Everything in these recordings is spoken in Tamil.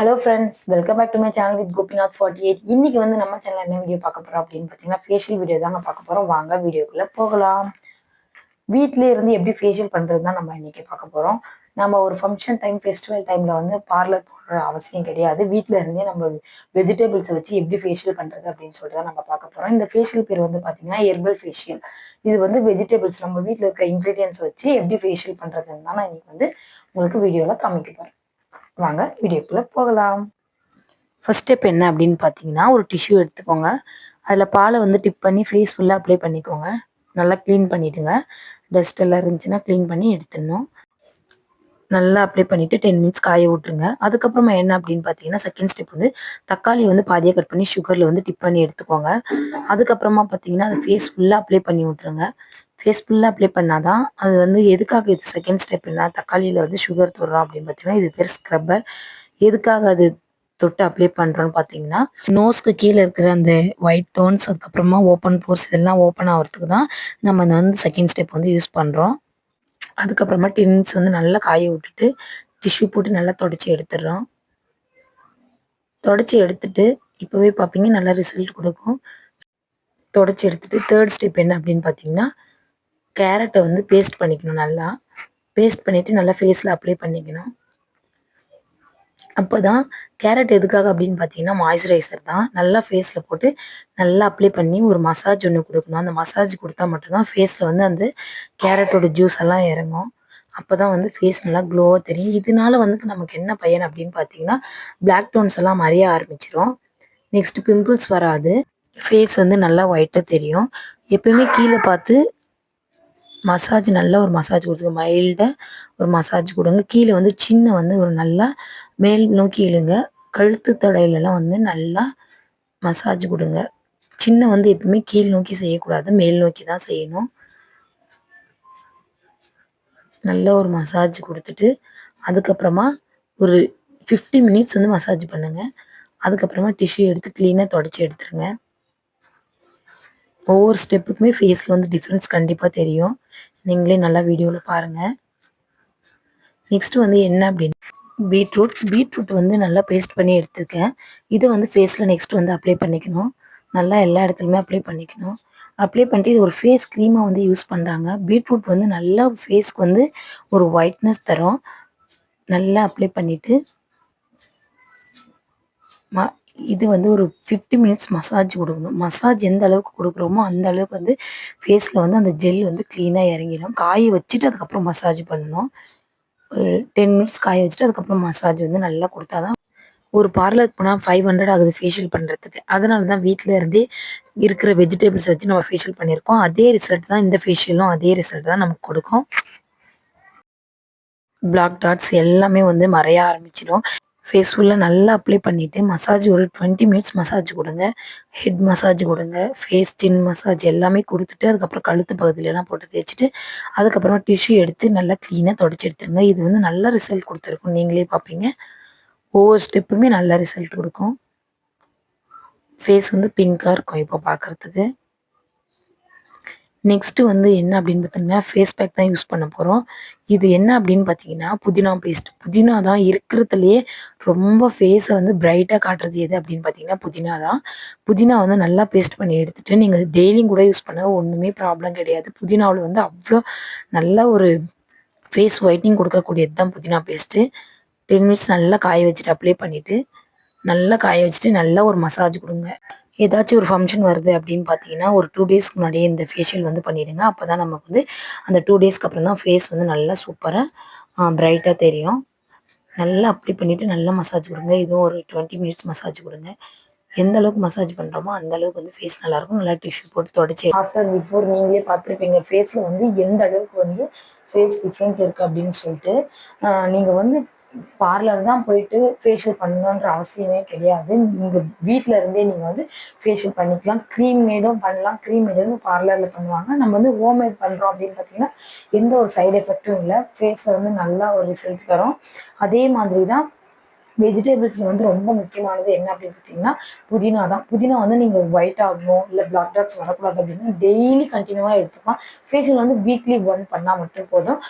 Hello friends welcome back to my channel with Gopinath forty eight இன்னைக்கு வந்து நம்ம சேனல் என்ன வீடியோ பார்க்க போறோம் அப்படின்னு பார்த்தீங்கன்னா ஃபேஷியல் வீடியோ தாங்க பார்க்க போறோம். வாங்க வீடியோக்குள்ள போகலாம். வீட்டிலே இருந்து எப்படி ஃபேஷியல் பண்றது தான் நம்ம இன்னைக்கு பார்க்க போறோம். நம்ம ஒரு ஃபங்க்ஷன் டைம் ஃபெஸ்டிவல் டைம்ல வந்து பார்லர் போடுற அவசியம் கிடையாது. வீட்டில் இருந்தே நம்ம வெஜிடபிள்ஸை வச்சு எப்படி ஃபேஷியல் பண்றது அப்படின்னு சொல்லிட்டு தான் நம்ம பார்க்க போறோம். இந்த ஃபேஷியல் பேர் வந்து பார்த்தீங்கன்னா ஹெர்பல் ஃபேஷியல் இது வந்து வெஜிடபிள்ஸ் நம்ம வீட்டில் இருக்கிற இன்க்ரீடியன்ஸ் வச்சு எப்படி ஃபேஷியல் பண்றதுன்னு தான் நான் இன்னைக்கு வந்து உங்களுக்கு வீடியோவில் காமிக்க போறேன். வாங்க வீடியோக்குள்ளே போகலாம். ஃபஸ்ட் ஸ்டெப் என்ன அப்படின்னு பார்த்தீங்கன்னா ஒரு டிஷ்யூ எடுத்துக்கோங்க. அதில் பாலை வந்து டிப் பண்ணி ஃபேஸ் ஃபுல்லாக அப்ளை பண்ணிக்கோங்க. நல்லா க்ளீன் பண்ணிவிடுங்க டஸ்ட் எல்லாம் இருந்துச்சுன்னா க்ளீன் பண்ணி எடுத்துடணும். நல்லா அப்ளை பண்ணிவிட்டு டென் மினிட்ஸ் காய விட்ருங்க அதுக்கப்புறமா என்ன அப்படின்னு பார்த்தீங்கன்னா செகண்ட் ஸ்டெப் வந்து தக்காளி வந்து பாதியாக கட் பண்ணி சுகரில் வந்து டிப் பண்ணி எடுத்துக்கோங்க. அதுக்கப்புறமா பார்த்தீங்கன்னா அதை ஃபேஸ் ஃபுல்லாக அப்ளை பண்ணி விட்ருங்க ஃபேஸ் ஃபுல்லாக அப்ளை பண்ணாதான் அது வந்து எதுக்காக இது செகண்ட் ஸ்டெப் என்ன தக்காளியில் வந்து சுகர் தொடுறோம் அப்படின்னு பார்த்தீங்கன்னா இது பேர் ஸ்க்ரப்பர் எதுக்காக அது தொட்டு அப்ளை பண்ணுறோன்னு பார்த்தீங்கன்னா நோஸ்க்கு கீழே இருக்கிற அந்த ஒயிட் டோன்ஸ் அதுக்கப்புறமா ஓப்பன் போர்ஸ் இதெல்லாம் ஓப்பன் ஆகிறதுக்கு தான் நம்ம வந்து செகண்ட் ஸ்டெப் வந்து யூஸ் பண்ணுறோம் அதுக்கப்புறமா டின்ஸ் வந்து நல்லா காய விட்டுட்டு டிஷ்யூ போட்டு நல்லா தொடச்சி எடுத்துடுறோம். தொடச்சி எடுத்துட்டு இப்போவே பார்ப்பீங்க நல்லா ரிசல்ட் கொடுக்கும். தொடச்சி எடுத்துட்டு தேர்ட் ஸ்டெப் என்ன அப்படின்னு பார்த்தீங்கன்னா கேரட்டை வந்து பேஸ்ட் பண்ணிக்கணும் நல்லா. பேஸ்ட் பண்ணிவிட்டு நல்லா ஃபேஸில் அப்ளை பண்ணிக்கணும். அப்போ தான் கேரட் எதுக்காக அப்படின்னு பார்த்தீங்கன்னா மாய்ஸ்சரைசர் தான். நல்லா ஃபேஸில் போட்டு நல்லா அப்ளை பண்ணி ஒரு மசாஜ் ஒன்று கொடுக்கணும். அந்த மசாஜ் கொடுத்தா மட்டும்தான் ஃபேஸில் வந்து அந்த கேரட்டோட ஜூஸ் எல்லாம் இறங்கும். அப்போ தான் வந்து ஃபேஸ் நல்லா க்ளோவாக தெரியும். இதனால வந்து நமக்கு என்ன பயன் அப்படின்னு பார்த்தீங்கன்னா பிளாக் டோன்ஸ் எல்லாம் மறைய ஆரம்பிச்சிடும் நெக்ஸ்ட் பிம்பிள்ஸ் வராது. ஃபேஸ் வந்து நல்லா ஒயிட்டாக தெரியும். எப்பயுமே கீழே பார்த்து மசாஜ் நல்ல ஒரு மசாஜ் கொடுத்துங்க மைல்டாக ஒரு மசாஜ் கொடுங்க. கீழே வந்து சின்ன வந்து ஒரு நல்லா மேல் நோக்கி இழுங்க. கழுத்து தடையிலலாம் வந்து நல்லா மசாஜ் கொடுங்க. சின்ன வந்து எப்பவுமே கீழ் நோக்கி செய்யக்கூடாது. மேல் நோக்கி தான் செய்யணும். நல்ல ஒரு மசாஜ் கொடுத்துட்டு அதுக்கப்புறமா ஒரு ஃபிஃப்டி மினிட்ஸ் வந்து மசாஜ் பண்ணுங்கள் அதுக்கப்புறமா டிஷ்யூ எடுத்து க்ளீனாக தொடச்சி எடுத்துருங்க. ஒவ்வொரு ஸ்டெப்புக்குமே ஃபேஸில் வந்து டிஃப்ரென்ஸ் கண்டிப்பாக தெரியும். நீங்களே நல்லா வீடியோவில் பாருங்கள் நெக்ஸ்ட்டு வந்து என்ன அப்படின்னு? பீட்ரூட் பீட்ரூட் வந்து நல்லா பேஸ்ட் பண்ணி எடுத்திருக்கேன். இதை வந்து ஃபேஸில் நெக்ஸ்ட் வந்து அப்ளை பண்ணிக்கணும். நல்லா எல்லா இடத்துலையுமே அப்ளை பண்ணிக்கணும். அப்ளை பண்ணிட்டு இது ஒரு ஃபேஸ் க்ரீமாக வந்து யூஸ் பண்ணுறாங்க பீட்ரூட் வந்து நல்லா ஃபேஸ்க்கு வந்து ஒரு ஒயிட்னஸ் தரும். நல்லா அப்ளை பண்ணிவிட்டு இது வந்து ஒரு ஃபிஃப்டி மினிட்ஸ் மசாஜ் கொடுக்கணும். மசாஜ் எந்த அளவுக்கு கொடுக்குறோமோ அந்த அளவுக்கு வந்து ஃபேஸில் வந்து அந்த ஜெல் வந்து க்ளீனாக இறங்கிடும் காய வச்சுட்டு அதுக்கப்புறம் மசாஜ் பண்ணணும். ஒரு டென் மினிட்ஸ் காய வச்சுட்டு அதுக்கப்புறம் மசாஜ் வந்து நல்லா கொடுத்தா தான் ஒரு பார்லருக்கு போனால் ஃபைவ் ஹண்ட்ரட் ஆகுது ஃபேஷியல் பண்ணுறதுக்கு அதனால தான் வீட்டில் இருந்தே இருக்கிற வெஜிடபிள்ஸ் வச்சு நம்ம ஃபேஷியல் பண்ணியிருக்கோம். அதே ரிசல்ட் தான் இந்த ஃபேஷியலும் அதே ரிசல்ட் தான் நமக்கு கொடுக்கும். பிளாக் டாட்ஸ் எல்லாமே வந்து மறைய ஆரம்பிச்சிடும் ஃபேஸ் ஃபுல்லாக நல்லா அப்ளை பண்ணிவிட்டு மசாஜ் ஒரு டுவெண்ட்டி மினிட்ஸ் மசாஜ் கொடுங்க. ஹெட் மசாஜ் கொடுங்க. ஃபேஸ் ஸ்டின் மசாஜ் எல்லாமே கொடுத்துட்டு அதுக்கப்புறம் கழுத்து பகுதியிலலாம் போட்டு தேய்ச்சிட்டு அதுக்கப்புறமா டிஷ்யூ எடுத்து நல்லா க்ளீனாக தொடச்சி எடுத்துருங்க. இது வந்து நல்ல ரிசல்ட் கொடுத்துருக்கும். நீங்களே பார்ப்பீங்க. ஒவ்வொரு ஸ்டெப்புமே நல்ல ரிசல்ட் கொடுக்கும். ஃபேஸ் வந்து பிங்காக இருக்கும் இப்போ பார்க்குறதுக்கு. நெக்ஸ்ட்டு வந்து என்ன அப்படின்னு பார்த்தீங்கன்னா ஃபேஸ் பேக் தான் யூஸ் பண்ண போகிறோம் இது என்ன அப்படின்னு பார்த்தீங்கன்னா புதினா பேஸ்ட் புதினா தான் இருக்கிறதுலையே ரொம்ப ஃபேஸை வந்து பிரைட்டாக காட்டுறது எது அப்படின்னு பார்த்தீங்கன்னா புதினா தான். புதினா வந்து நல்லா பேஸ்ட் பண்ணி எடுத்துகிட்டு நீங்கள் டெய்லியும் கூட யூஸ் பண்ண ஒன்றுமே ப்ராப்ளம் கிடையாது. புதினாவில் வந்து அவ்வளோ நல்ல ஒரு ஃபேஸ் ஒயிட்னிங் கொடுக்கக்கூடியது தான் புதினா பேஸ்ட்டு டென் மினிட்ஸ் நல்லா காய வச்சுட்டு அப்ளை பண்ணிவிட்டு நல்லா காய வச்சுட்டு நல்லா ஒரு மசாஜ் கொடுங்க. ஏதாச்சும் ஒரு ஃபங்க்ஷன் வருது அப்படின்னு பார்த்தீங்கன்னா ஒரு டூ டேஸ்க்கு முன்னாடியே இந்த ஃபேஷியல் வந்து பண்ணிவிடுங்க அப்போ தான் நமக்கு வந்து அந்த டூ டேஸ்க்கு அப்புறம் தான் ஃபேஸ் வந்து நல்லா சூப்பராக ப்ரைட்டாக தெரியும். நல்லா அப்படி பண்ணிவிட்டு நல்லா மசாஜ் கொடுங்க. இதுவும் ஒரு டுவெண்ட்டி மினிட்ஸ் மசாஜ் கொடுங்க. எந்த அளவுக்கு மசாஜ் பண்ணுறோமோ அந்த அளவுக்கு வந்து ஃபேஸ் நல்லாயிருக்கும் நல்லா டிஷ்யூ போட்டு தொடச்சி ஆஃப்டர் பிஃபோர் நீங்களே பார்த்துருப்பீங்க ஃபேஸில் வந்து எந்த அளவுக்கு வந்து ஃபேஸ் டிஃப்ரெண்ட் இருக்குது அப்படின்னு சொல்லிட்டு நீங்கள் வந்து பார்லர் தான் போயிட்டு ஃபேஷியல் பண்ணணுன்ற அவசியமே கிடையாது. நீங்கள் வீட்டில் இருந்தே நீங்கள் வந்து ஃபேஷியல் பண்ணிக்கலாம். க்ரீம் மேடும் பண்ணலாம். க்ரீம் மேடு வந்து பார்லரில் பண்ணுவாங்க. நம்ம வந்து ஹோம்மேட் பண்ணுறோம் அப்படின்னு பார்த்தீங்கன்னா எந்த ஒரு சைடு எஃபெக்ட்டும் இல்லை. ஃபேஸில் வந்து நல்லா ஒரு ரிசல்ட் தரும். அதே மாதிரி தான் வெஜிடபிள்ஸில் வந்து ரொம்ப முக்கியமானது என்ன அப்படின்னு பார்த்தீங்கன்னா புதினா தான். புதினா வந்து நீங்கள் ஒயிட் ஆகணும் இல்லை பிளாக் டாட்ஸ் வரக்கூடாது அப்படின்னா டெய்லி கண்டினியூவாக எடுத்துக்கலாம். ஃபேஷியல் வந்து வீக்லி ஒன் பண்ணால் மட்டும் போதும்.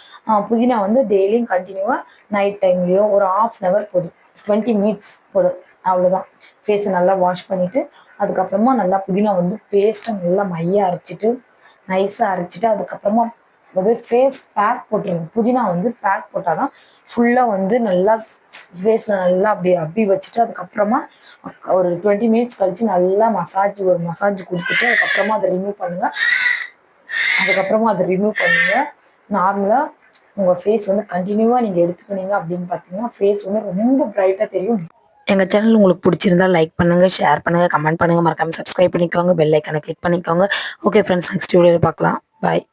புதினா வந்து டெய்லியும் கண்டினியூவாக நைட் டைம்லேயோ ஒரு ஆஃப் அன் ஹவர் போதும். டுவெண்ட்டி மினிட்ஸ் போதும். அவ்வளோதான் ஃபேஸை நல்லா வாஷ் பண்ணிவிட்டு அதுக்கப்புறமா நல்லா புதினா வந்து பேஸ்ட்டை நல்லா மைய அரைச்சிட்டு நைஸாக அரைச்சிட்டு அதுக்கப்புறமா அதாவது ஃபேஸ் பேக் போட்டுருங்க. புதினா வந்து பேக் போட்டால் தான் ஃபுல்லாக வந்து நல்லா ஃபேஸில் நல்லா அப்படி அப்படி வச்சுட்டு அதுக்கப்புறமா ஒரு டுவெண்ட்டி மினிட்ஸ் கழிச்சு நல்லா மசாஜ் ஒரு மசாஜ் கொடுத்துட்டு அதுக்கப்புறமா அதை ரிமூவ் பண்ணுங்கள் அதுக்கப்புறமா அதை ரிமூவ் பண்ணுங்க. நார்மலாக உங்கள் ஃபேஸ் வந்து கண்டினியூவாக நீங்கள் எடுத்துக்கினீங்க அப்படின்னு பார்த்தீங்கன்னா ஃபேஸ் வந்து ரொம்ப பிரைட்டாக தெரியும். எங்கள் சேனல் உங்களுக்கு பிடிச்சிருந்தா லைக் பண்ணுங்கள் ஷேர் பண்ணுங்கள் கமெண்ட் பண்ணுங்கள் மறக்காமல் சப்ஸ்கிரைப் பண்ணிக்கோங்க பெல் ஐக்கனை கிளிக் பண்ணிக்கோங்க. ஓகே ஃப்ரெண்ட்ஸ் நெக்ஸ்ட் வீடியோவில் பார்க்கலாம் பாய்